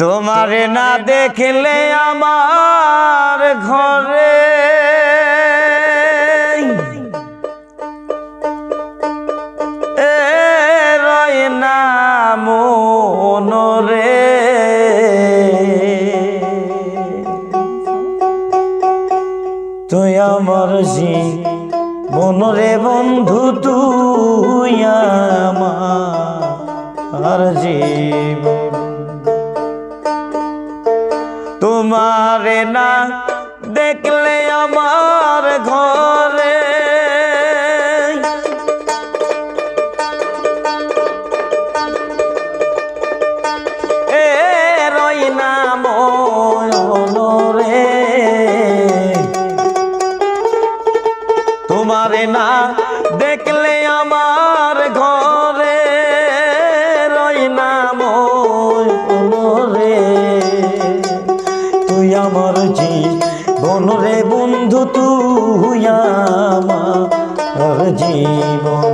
তোমারে না দেখলে আমার ঘরে। মনরে। তুই আমার জি বনরে বন্ধু তুই আমার জীবন। না দেখলে আমার ঘরে। এ রই না জীবন।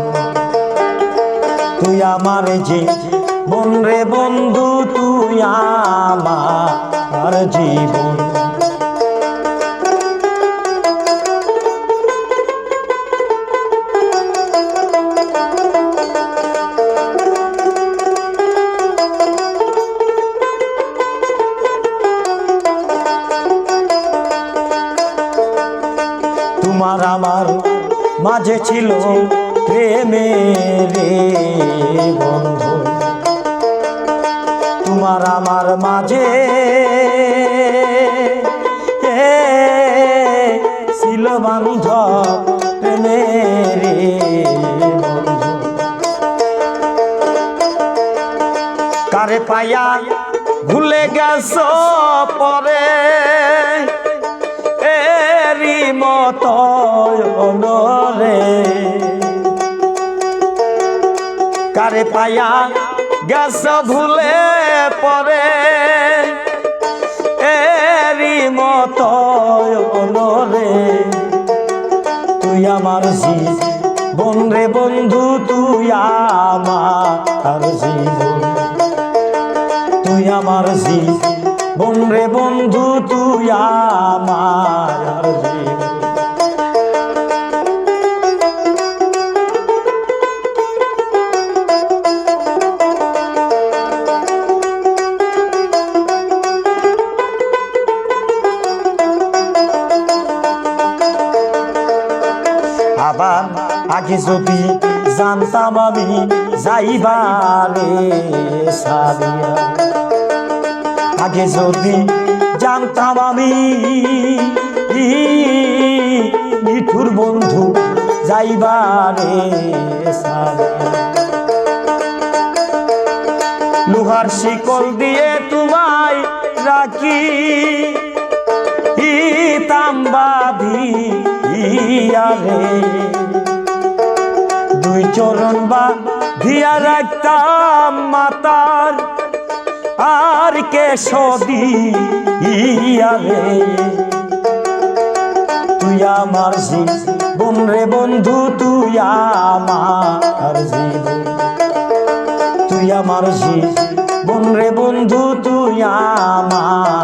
তুই আমার জীবন রে বন্ধু তুই আমার জীবন। তোমার আমার মাঝে ছিল প্রেমের বন্ধু। তোমার আমার মাঝে ছিল বান্ধ। প্রেমের কারে পায়া ভুলে গেছ পরে? মত রে কারে পায়া গেছ ভুলে পরে। এরি মত রে তুই আমার জীবন রে বন্ধু, তুই আমার জীবন তুই আমার জীবন রে বন্ধু, তুই আমার জীবন আবার আগে যদি জানতাম আমি যাইবারে আগে যদি জানতাম আমি মিঠুর বন্ধু যাইবারে লোহার শিকল দিয়ে তোমায় রাখি তাম্বা তাম্বাধি দুই চরণ বা দিয়া রাখতাম মাতার, আর কে সদি রে। তুই আমার জীবন রে বন্ধু, তুই আমার তুই আমার রে বন্ধু, তুই আমার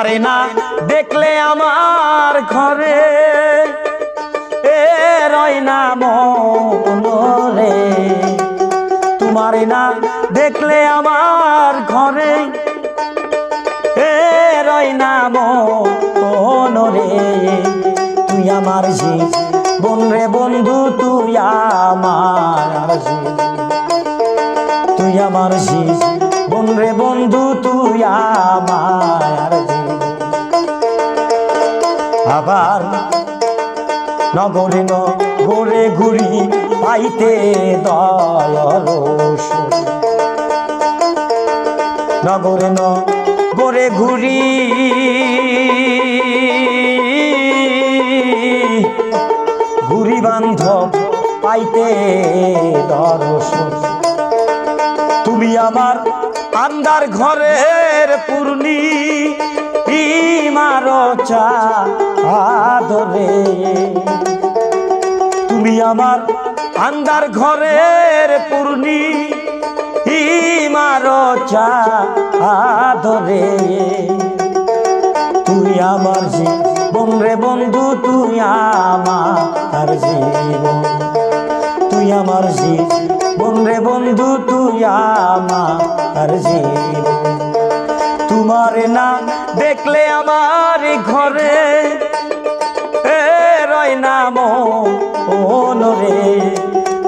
তোমারে না। দেখলে আমার ঘরে এ রয় না মনরে তোমারে না, দেখলে আমার ঘরে এ রয় না মনরে তুই আমার জীবন রে বন্ধু, তুই আমার তুই আমার জীবন রে বন্ধু, তুই আমার আবার নগরে নগরে ঘুরি পাইতে দয়াল নগরে নগরে ঘুরি ঘুরি বান্ধব পাইতে দর্শন তুমি আমার আন্দার ঘরের পূর্ণি ইমার চা আদরে তুমি আমার আন্দার ঘরের পূর্ণি ইমার চা আদরে তুই আমার জীবন রে বন্ধু তুই আমার জীবন। তুই আমার জীবন রে বন্ধু তুই আমার জীবন। তোমার না দেখলে আমার ঘরে। রয় না রে।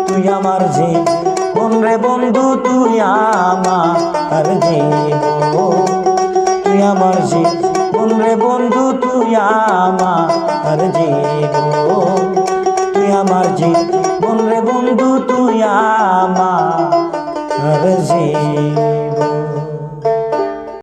তুই আমার যে কোন রে বন্ধু, তুই আমার যে তুই আমার যে কোন রে বন্ধু, তুই আমার যে